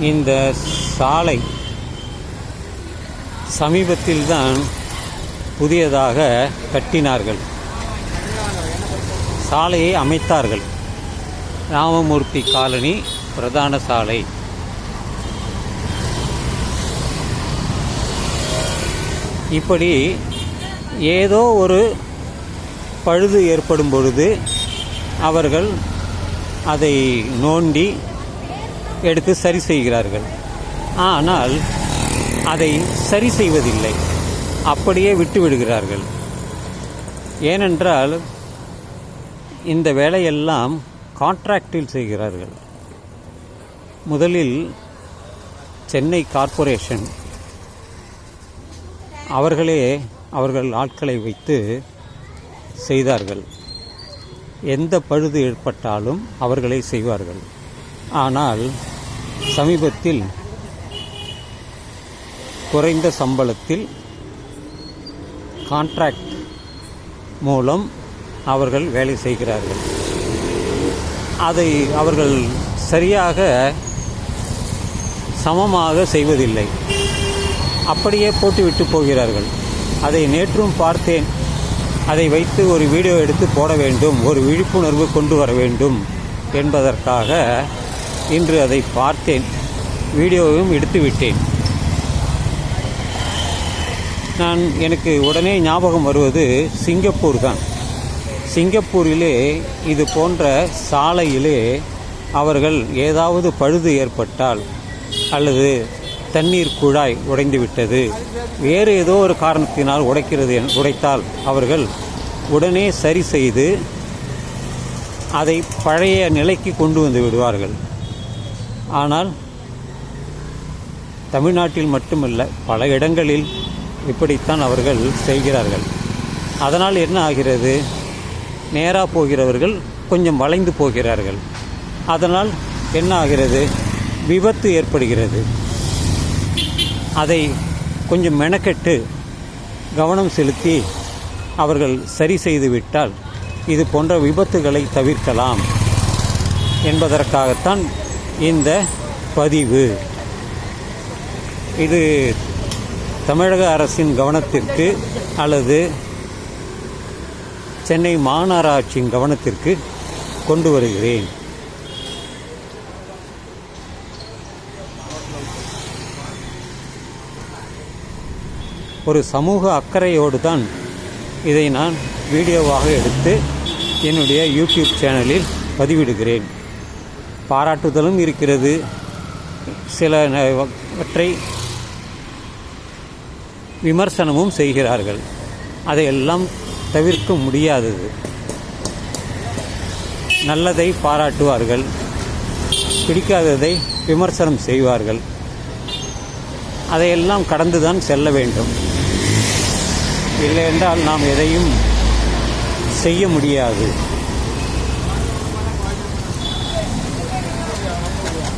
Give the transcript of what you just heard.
இந்த சாலை சமீபத்தில்தான் புதியதாக கட்டினார்கள். சாலையை அமைத்தார்கள். ராமமூர்த்தி காலனி பிரதான சாலை. இப்படி ஏதோ ஒரு பழுது ஏற்படும் பொழுது அவர்கள் அதை நோண்டி எடுத்து சரி செய்கிறார்கள். ஆனால் அதை சரி செய்வதில்லை. அப்படியே விட்டுவிடுகிறார்கள். ஏனென்றால் இந்த வேலையெல்லாம் கான்ட்ராக்டில் செய்கிறார்கள். முதலில் சென்னை கார்ப்பரேஷன் அவர்களே அவர்கள் ஆட்களை வைத்து செய்தார்கள். எந்த பழுது ஏற்பட்டாலும் அவர்களே செய்வார்கள். ஆனால் சமீபத்தில் குறைந்த சம்பளத்தில் கான்ட்ராக்ட் மூலம் அவர்கள் வேலை செய்கிறார்கள். அதை அவர்கள் சரியாக சமமாக செய்வதில்லை. அப்படியே போட்டுவிட்டு போகிறார்கள். அதை நேற்றும் பார்த்தேன். அதை வைத்து ஒரு வீடியோ எடுத்து போட வேண்டும். ஒரு விழிப்புணர்வு கொண்டு வர வேண்டும் என்பதற்காக இன்று அதை பார்த்தேன். வீடியோவும் எடுத்து விட்டேன் நான் எனக்கு உடனே ஞாபகம் வருவது சிங்கப்பூர் தான். சிங்கப்பூரிலே இது போன்ற சாலையிலே அவர்கள் ஏதாவது பழுது ஏற்பட்டால் அல்லது தண்ணீர் குழாய் உடைந்துவிட்டது வேறு ஏதோ ஒரு காரணத்தினால் உடைக்கிறது உடைத்தால் அவர்கள் உடனே சரி செய்து அதை பழைய நிலைக்கு கொண்டு வந்து விடுவார்கள். ஆனால் தமிழ்நாட்டில் மட்டுமல்ல பல இடங்களில் இப்படித்தான் அவர்கள் செய்கிறார்கள். அதனால் என்ன ஆகிறது? நேராக போகிறவர்கள் கொஞ்சம் வளைந்து போகிறார்கள். அதனால் என்ன ஆகிறது? விபத்து ஏற்படுகிறது. அதை கொஞ்சம் மெனக்கெட்டு கவனம் செலுத்தி அவர்கள் சரி செய்துவிட்டால் இது போன்ற விபத்துகளை தவிர்க்கலாம் என்பதற்காகத்தான் இந்த பதிவு. இது தமிழக அரசின் கவனத்திற்கு அல்லது சென்னை மாநகராட்சியின் கவனத்திற்கு கொண்டு வருகிறேன். ஒரு சமூக அக்கறையோடு தான் இதை நான் வீடியோவாக எடுத்து என்னுடைய யூடியூப் சேனலில் பதிவிடுகிறேன். பாராட்டுதலும் இருக்கிறது. சில நவற்றை விமர்சனமும் செய்கிறார்கள். அதையெல்லாம் தவிர்க்க முடியாதது. நல்லதை பாராட்டுவார்கள். பிடிக்காததை விமர்சனம் செய்வார்கள். அதையெல்லாம் கடந்துதான் செல்ல வேண்டும். இல்லை என்றால் நாம் எதையும் செய்ய முடியாது.